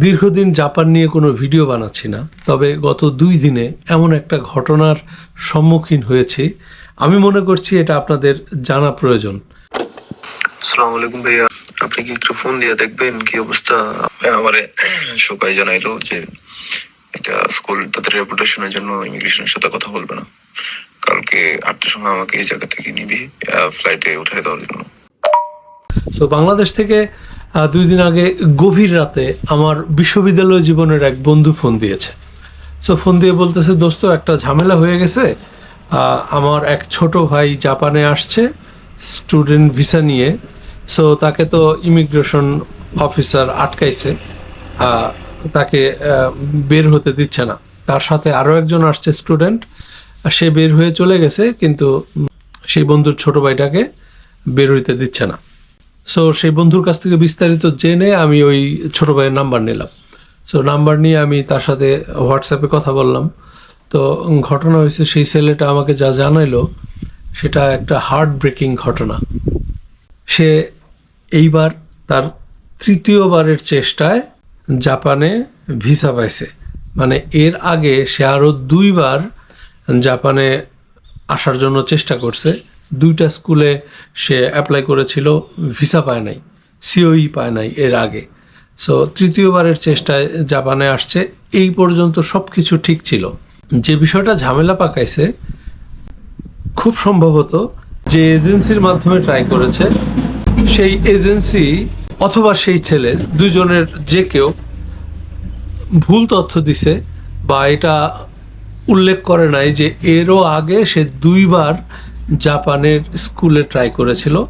দীর্ঘদিন জাপান নিয়ে কোনো ভিডিও বানাচ্ছি না তবে গত দুই দিনে এমন একটা ঘটনার সম্মুখীন হয়েছি। আমি মনে করছি এটা আপনাদের জানা প্রয়োজন। আসসালামু আলাইকুম ভাইয়া আপনি কি একটু ফোন দিয়ে দেখবেন কি অবস্থা? আমার জানাইলো যে এটা স্কুল তাদের রেপুটেশনের জন্য ইমিগ্রেশনের সাথে কথা বলবে না। কালকে আটটার সময় আমাকে এই জায়গা থেকে নিবি ফ্লাইটে উঠে দেওয়ার জন্য। তো বাংলাদেশ থেকে দুই দিন আগে গভীর রাতে আমার বিশ্ববিদ্যালয় জীবনের এক বন্ধু ফোন দিয়েছে। সো ফোন দিয়ে বলতেছে, দোস্ত, একটা ঝামেলা হয়ে গেছে। আমার এক ছোট ভাই জাপানে আসছে, স্টুডেন্ট ভিসা নিয়ে। সো তাকে তো ইমিগ্রেশন অফিসার আটকাইছে। তাকে বের হতে দিচ্ছে না। তার সাথে আরও একজন আসছে স্টুডেন্ট। সে বের হয়ে চলে গেছে, কিন্তু সেই বন্ধুর ছোট ভাইটাকে বের হইতে দিচ্ছে না। সো সেই বন্ধুর কাছ থেকে বিস্তারিত জেনে আমি ওই ছোট ভাইয়ের নাম্বার নিলাম। সো নাম্বার নিয়ে আমি তার সাথে হোয়াটসঅ্যাপে কথা বললাম। তো, ঘটনা হয়েছে সেই ছেলেটা আমাকে যা জানাইলো, সেটা একটা হার্ট ব্রেকিং ঘটনা। সে এইবার তার তৃতীয়বারের চেষ্টায় জাপানে ভিসা পাইছে। মানে এর আগে সে আরও দুইবার জাপানে আসার জন্য চেষ্টা করছে। দুইটা স্কুলে সে অ্যাপ্লাই করেছিল ভিসা পায় নাই সিওই পায় নাই এর আগে। সো তৃতীয়বারের চেষ্টায় জাপানে আসছে, এই পর্যন্ত সব কিছু ঠিক ছিল। যে বিষয়টা ঝামেলা পাকাইছে, খুব সম্ভবত যে এজেন্সির মাধ্যমে ট্রাই করেছে, সেই এজেন্সি অথবা সেই ছেলে দুজনের যে কেউ ভুল তথ্য দিছে বা এটা উল্লেখ করে নাই যে এরও আগে সে দুইবার জাপানের স্কুলে ট্রাই করেছিল।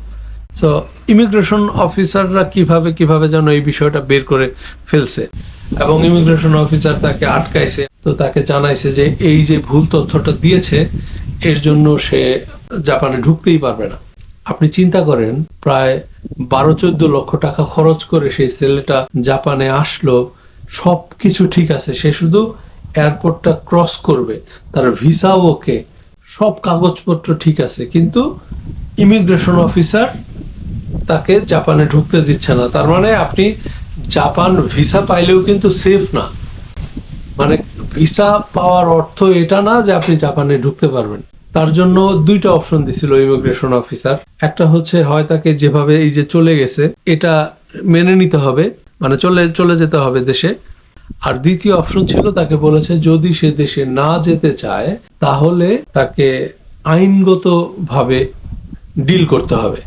তো ইমিগ্রেশন অফিসাররা কীভাবে কীভাবে যেন এই বিষয়টা বের করে ফেলছে। এবং ইমিগ্রেশন অফিসার তাকে আটকাইছে। তো তাকে জানাইছে যে, এই যে ভুল তথ্যটা দিয়েছে, এর জন্য সে জাপানে ঢুকতেই পারবে না। আপনি চিন্তা করেন, প্রায় বারো চোদ্দ লক্ষ টাকা খরচ করে সেই ছেলেটা জাপানে আসলো। সব কিছু ঠিক আছে, সে শুধু এয়ারপোর্টটা ক্রস করবে। তার ভিসা ওকে সব কাগজপত্র ঠিক আছে, কিন্তু ইমিগ্রেশন অফিসার তাকে জাপানে ঢুকতে দিচ্ছে না। তার মানে আপনি জাপান ভিসা পাইলেও কিন্তু সেফ না। মানে ভিসা পাওয়ার অর্থ এটা না যে আপনি জাপানে ঢুকতে পারবেন। তার জন্য দুইটা অপশন দিছিল ইমিগ্রেশন অফিসার একটা হচ্ছে হয় তাকে যেভাবে এই যে চলে গেছে, এটা মেনে নিতে হবে। মানে চলে চলে যেতে হবে দেশে। আর দ্বিতীয় অপশন ছিল তাকে বলেছে, যদি সে দেশে না যেতে চায়, তাহলে তাকে আইনগতভাবে ডিল করতে হবে।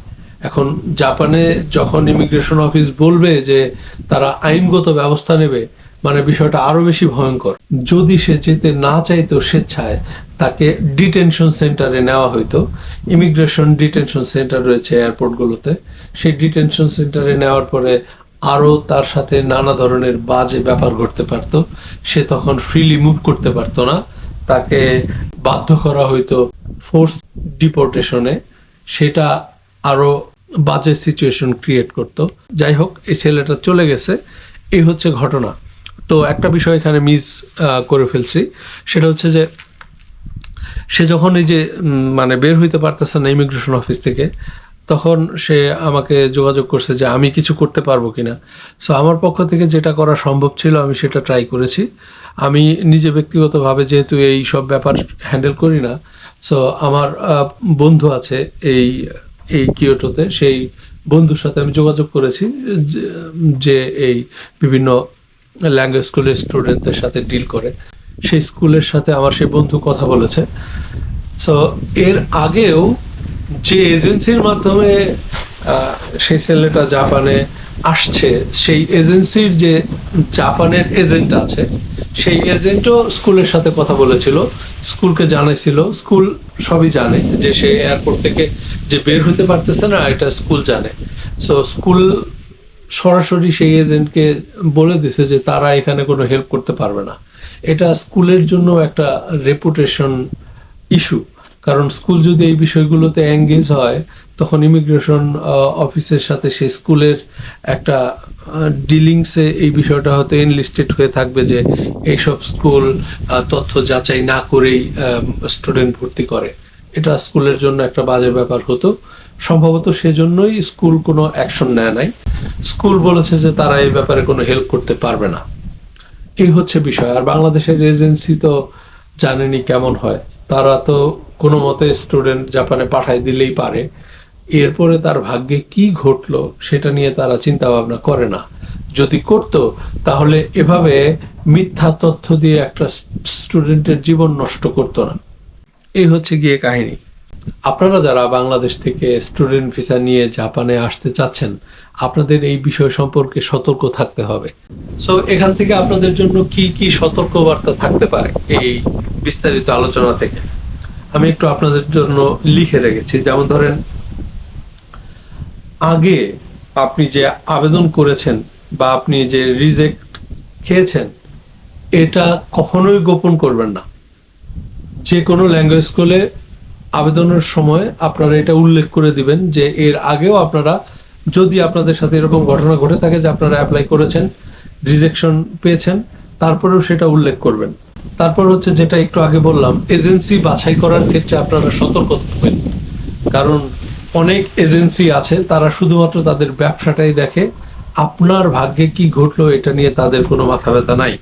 এখন জাপানে যখন ইমিগ্রেশন অফিস বলবে যে তারা আইনগত ব্যবস্থা নেবে মানে বিষয়টা আরও বেশি ভয়ঙ্কর। যদি সে যেতে না চাইতো স্বেচ্ছায়, তাকে ডিটেনশন সেন্টারে নেওয়া হইতো। ইমিগ্রেশন ডিটেনশন সেন্টার রয়েছে এয়ারপোর্টগুলোতে সেই ডিটেনশন সেন্টারে নেওয়ার পরে আরও তার সাথে নানা ধরনের বাজে ব্যাপার ঘটতে পারতো। সে তখন ফ্রিলি মুভ করতে পারতো না। তাকে বাধ্য করা হইতো ফোর্স ডিপোর্টেশনে সেটা আরও বাজে সিচুয়েশন ক্রিয়েট করত। যাই হোক, এই ছেলেটা চলে গেছে। এই হচ্ছে ঘটনা। তো একটা বিষয় এখানে মিস করে ফেলছি। সেটা হচ্ছে যে, সে যখন এই যে মানে বের হইতে পারতেছে না ইমিগ্রেশন অফিস থেকে তখন সে আমাকে যোগাযোগ করছে যে আমি কিছু করতে পারব কি না সো আমার পক্ষ থেকে যেটা করা সম্ভব ছিল, আমি সেটা ট্রাই করেছি। আমি নিজে ব্যক্তিগতভাবে যেহেতু এই সব ব্যাপার হ্যান্ডেল করি না সো আমার বন্ধু আছে এই এই কিয়োটোতে সেই বন্ধুর সাথে আমি যোগাযোগ করেছি, যে এই বিভিন্ন ল্যাঙ্গুয়েজ স্কুলের স্টুডেন্টদের সাথে ডিল করে। সেই স্কুলের সাথে আমার সেই বন্ধু কথা বলেছে। সো এর আগেও যে এজেন্সির মাধ্যমে সেই ছেলেটা জাপানে আসছে, সেই এজেন্সির যে জাপানের এজেন্ট আছে, সেই এজেন্টও স্কুলের সাথে কথা বলেছিল, স্কুলকে জানাইছিল, স্কুল সবই জানে যে সে এয়ারপোর্ট থেকে যে বের হতে পারতেছে না, এটা স্কুল জানে। সো স্কুল সরাসরি সেই এজেন্টকে বলে দিছে যে তারা এখানে কোনো হেল্প করতে পারবে না। এটা স্কুলের জন্য একটা রেপুটেশন ইস্যু কারণ স্কুল যদি এই বিষয়গুলোতে এঙ্গেজ হয়, তখন ইমিগ্রেশন অফিসের সাথে সেই স্কুলের একটা ডিলিংসে এই বিষয়টা হয়তো এনলিস্টেড হয়ে থাকবে যে এইসব স্কুল তথ্য যাচাই না করেই স্টুডেন্ট ভর্তি করে। এটা স্কুলের জন্য একটা বাজে ব্যাপার হতো। সম্ভবত সেজন্যই স্কুল কোনো অ্যাকশন নেয় নাই। স্কুল বলেছে যে তারা এই ব্যাপারে কোনো হেল্প করতে পারবে না। এই হচ্ছে বিষয়। আর বাংলাদেশের এজেন্সি তো জানেনি কেমন হয়। তারা তো কোনো মতে স্টুডেন্ট জাপানে পাঠাই দিলেই পারে। এরপরে তার ভাগ্যে কি ঘটলো সেটা নিয়ে তারা চিন্তা ভাবনা করে না। যদি করতো, তাহলে এভাবে মিথ্যা তথ্য দিয়ে একটা স্টুডেন্টের জীবন নষ্ট করতো না। এই হচ্ছে গিয়ে কাহিনী। আপনারা যারা বাংলাদেশ থেকে স্টুডেন্ট ভিসা নিয়ে জাপানে আসতে চাচ্ছেন, আপনাদের এই বিষয় সম্পর্কে সতর্ক থাকতে হবে। সো এখান থেকে আপনাদের জন্য কি কি সতর্কবার্তা থাকতে পারে এই বিস্তারিত আলোচনা থেকে? আমি একটু আপনাদের জন্য লিখে রেখেছি। যেমন ধরেন, আগে আপনি যে আবেদন করেছেন বা আপনি যে রিজেক্ট খেয়েছেন, এটা কখনোই গোপন করবেন না। যে কোনো ল্যাঙ্গুয়েজ স্কুলে আবেদনের সময় আপনারা এটা উল্লেখ করে দিবেন যে এর আগেও আপনারা, যদি আপনাদের সাথে এরকম ঘটনা ঘটে থাকে যে আপনারা অ্যাপ্লাই করেছেন রিজেকশন পেয়েছেন, তারপরেও সেটা উল্লেখ করবেন। তারপর হচ্ছে যেটা একটু আগে বললাম এজেন্সি বাছাই করার ক্ষেত্রে আপনারা সতর্ক থাকবেন। কারণ অনেক এজেন্সি আছে, তারা শুধুমাত্র তাদের ব্যবসাটাই দেখে, আপনার ভাগ্যে কি ঘটলো এটা নিয়ে তাদের কোনো মাথা ব্যথা নাই।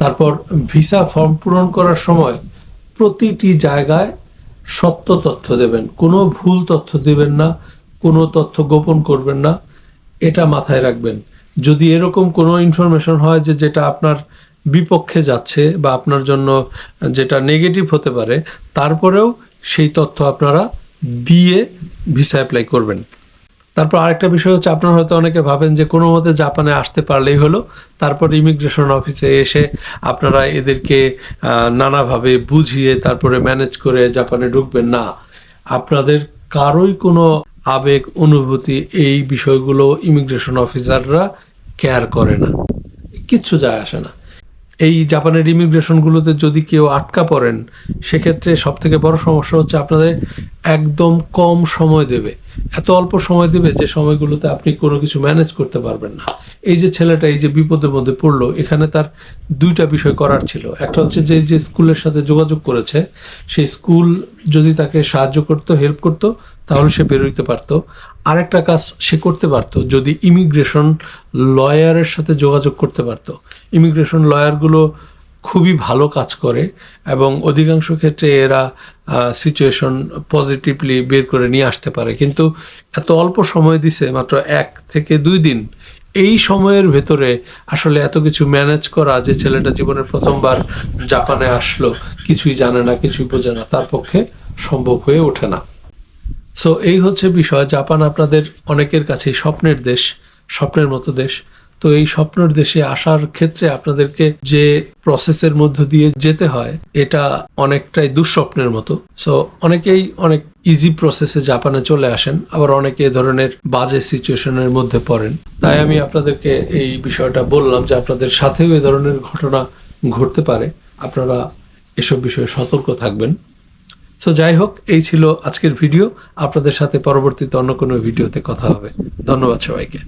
তারপর ভিসা ফর্ম পূরণ করার সময় প্রতিটি জায়গায় সত্য তথ্য দেবেন, কোনো ভুল তথ্য দেবেন না, কোনো তথ্য গোপন করবেন না, এটা মাথায় রাখবেন। যদি এরকম কোনো ইনফরমেশন হয় যে যেটা আপনার বিপক্ষে যাচ্ছে বা আপনার জন্য যেটা নেগেটিভ হতে পারে, তারপরেও সেই তথ্য আপনারা দিয়ে ভিসা অ্যাপ্লাই করবেন। তারপর আরেকটা বিষয় হচ্ছে, আপনারা হয়তো অনেকে ভাবেন যে কোনো মতে জাপানে আসতে পারলেই হলো, তারপর ইমিগ্রেশন অফিসে এসে আপনারা এদেরকে নানাভাবে বুঝিয়ে তারপরে ম্যানেজ করে জাপানে ঢুকবেন। না, আপনাদের কারোই কোনো আবেগ, অনুভূতি এই বিষয়গুলো ইমিগ্রেশন অফিসাররা কেয়ার করে না। কিচ্ছু যায় আসে না। এই জাপানের ইমিগ্রেশনগুলোতে যদি কেউ আটকা পড়েন, সেক্ষেত্রে সব থেকে বড় সমস্যা হচ্ছে আপনাদের একদম কম সময় দেবে। এত অল্প সময় দেবে যে সময়গুলোতে আপনি কোনো কিছু ম্যানেজ করতে পারবেন না। এই যে ছেলেটা এই যে বিপদের মধ্যে পড়ল, এখানে তার দুইটা বিষয় করার ছিল। একটা হচ্ছে যে যে স্কুলের সাথে যোগাযোগ করেছে, সেই স্কুল যদি তাকে সাহায্য করতো, হেল্প করতো তাহলে সে বেরোইতে পারতো। আরেকটা কাজ সে করতে পারতো, যদি ইমিগ্রেশন লয়ারের সাথে যোগাযোগ করতে পারতো। ইমিগ্রেশন লয়ারগুলো খুবই ভালো কাজ করে এবং অধিকাংশ ক্ষেত্রে এরা সিচুয়েশন পজিটিভলি বের করে নিয়ে আসতে পারে। কিন্তু এত অল্প সময় দিছে, মাত্র এক থেকে দুই দিন, এই সময়ের ভেতরে আসলে এত কিছু ম্যানেজ করা যে ছেলেটা জীবনের প্রথমবার জাপানে আসলো, কিছুই জানে না, কিছুই বোঝে না, তার পক্ষে সম্ভব হয়ে ওঠে না। সো এই হচ্ছে বিষয়, জাপান আপনাদের অনেকের কাছে স্বপ্নের দেশ, স্বপ্নের মতো দেশ। তো এই স্বপ্নের দেশে আসার ক্ষেত্রে আপনাদেরকে যে প্রসেসের মধ্য দিয়ে যেতে হয়, এটা অনেকটাই দুঃস্বপ্নের মতো। সো অনেকেই অনেক ইজি প্রসেসে জাপানে চলে আসেন, আবার অনেকে এ ধরনের বাজে সিচুয়েশনের মধ্যে পড়েন। তাই আমি আপনাদেরকে এই বিষয়টা বললাম যে আপনাদের সাথেও এ ধরনের ঘটনা ঘটতে পারে। আপনারা এসব বিষয়ে সতর্ক থাকবেন। সো যাই হোক এই ছিল আজকের ভিডিও। আপনাদের সাথে পরবর্তীতে অন্য কোনো ভিডিওতে কথা হবে। ধন্যবাদ সবাইকে।